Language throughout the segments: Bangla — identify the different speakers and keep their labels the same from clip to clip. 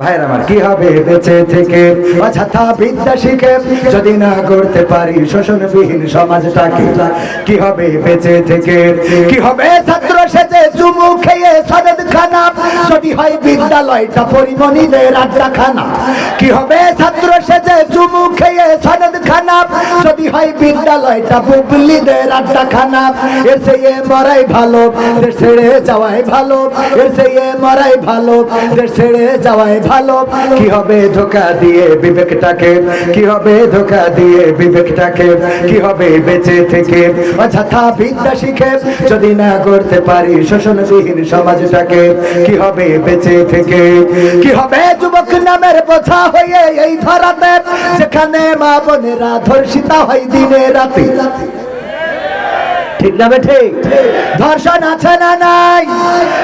Speaker 1: আমার কি হবে বেঁচে থেকে? অযথা বিদ্যা শিখে যদি না করতে পারি শোষণবিহীন সমাজটাকে, কি হবে বেঁচে থেকে? কি হবে? ছাত্র সেজে চুমু খেয়ে সদত খানা যদি হয় বিদ্যালয়টা পরিমণিদের আড্ডা খানা কি হবে? ছাত্র সেজে চুমু খেয়ে হয় বিদ্যালয়টা বুবলিদের আড্ডা খানা এসে এ মরাই ভালো, দেশ ছেড়ে যাওয়াই ভালো। এসে এ মরাই ভালো, দেশ ছেড়ে যাওয়াই ভালো। কি হবে ধোকা দিয়ে বিবেকটাকে? কি হবে ধোকা দিয়ে বিবেকটাকে? কি হবে বেঁচে থেকে? অযথা বিদ্যা শিখে যদি না করতে পারি শোষণবিহীন সমাজটাকে, কি হবে বেঁচে থেকে? কি হবে যুবক নামের বোঝা হয়ে এই ধরাতে? যেখানে মা বোনেরা ধর্ষিতা হয় দিনে রাতে। ঠিক না ঠিক? ধর্ষণ আছে না নাই?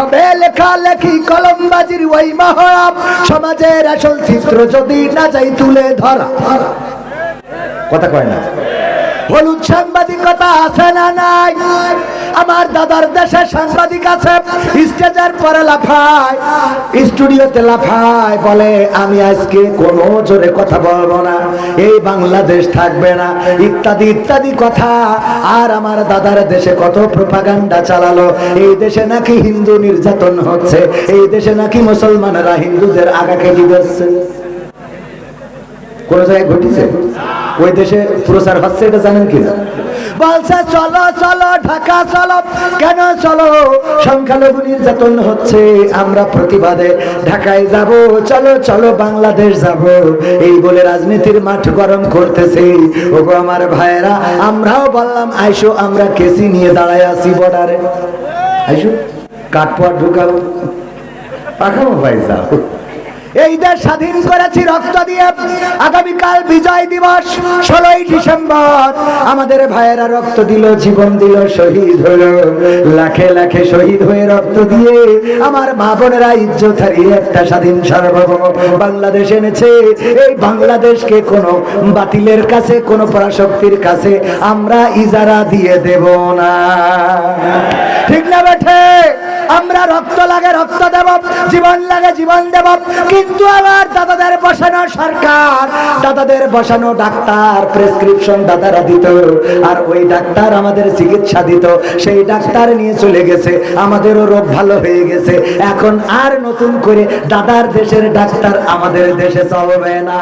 Speaker 1: হবে কলম বাজির ওই মহড়া। সমাজের আসল চিত্র যদি না যাই তুলে ধরা। কথা কয় না। হলুদ সাংবাদিকতা আছে না নাই? আমার দাদার দেশে সাংবাদিক আছে, স্টেজের পরে লাফায়, স্টুডিওতে লাফায় বলে, আমি আজকে কোনো জোরে কথা বলব না, এই বাংলাদেশ থাকবে না। ইত্যাদি ইত্যাদি কথা। আর আমার দাদার দেশে কত প্রপাগান্ডা চালালো। এই দেশে নাকি হিন্দু নির্যাতন হচ্ছে, এই দেশে নাকি মুসলমানেরা হিন্দুদের আগাকে দিচ্ছে কোন জায়গায় ঘটেছে? ওই দেশে প্রচার হচ্ছে এটা জানেন কি বলছে, চলো চলো, ঢাকা, চলো। কেন চলো? সংখ্যালঘু নির্যাতন হচ্ছে, আমরা প্রতিবাদে ঢাকায় যাব। চলো চলো, বাংলাদেশ যাব। এই বলে রাজনীতির মাঠ গরম করতেছে। ওগো আমার ভাইয়েরা, আমরাও বললাম, আইসো, আমরা কেসি নিয়ে দাঁড়ায় আছি বর্ডারে। আইসো কাঠপোয়া ঢুকাবো পাখাবো ভাই যাও। এই দেশ স্বাধীন করেছি রক্ত দিয়ে। আগামীকাল বিজয় দিবস, ষোলোই ডিসেম্বর। আমাদের ভাইয়েরা রক্ত দিল, জীবন দিল, শহীদ হলো। লাখে লাখে শহীদ হয়ে রক্ত দিয়ে আমার মা বোনেরা ইজ্জত হারিয়ে একটা স্বাধীন সার্বভৌম বাংলাদেশ এনেছে। এই বাংলাদেশকে কোনো বাতিলের কাছে, কোনো পরাশক্তির কাছে আমরা ইজারা দিয়ে দেব না। ঠিক না বেঠে? আমরা রক্ত লাগে, রক্ত দেব, জীবন লাগে, জীবন দেব। কিন্তু আবার দাদাদের বসানো সরকার, দাদাদের বসানো ডাক্তার প্রেসক্রিপশন দাদারা দিত, আর ওই ডাক্তার আমাদের চিকিৎসা দিত। সেই ডাক্তার নিয়ে চলে গেছে, আমাদেরও রোগ ভালো হয়ে গেছে। এখন আর নতুন করে দাদার দেশের ডাক্তার আমাদের দেশে চলবে না।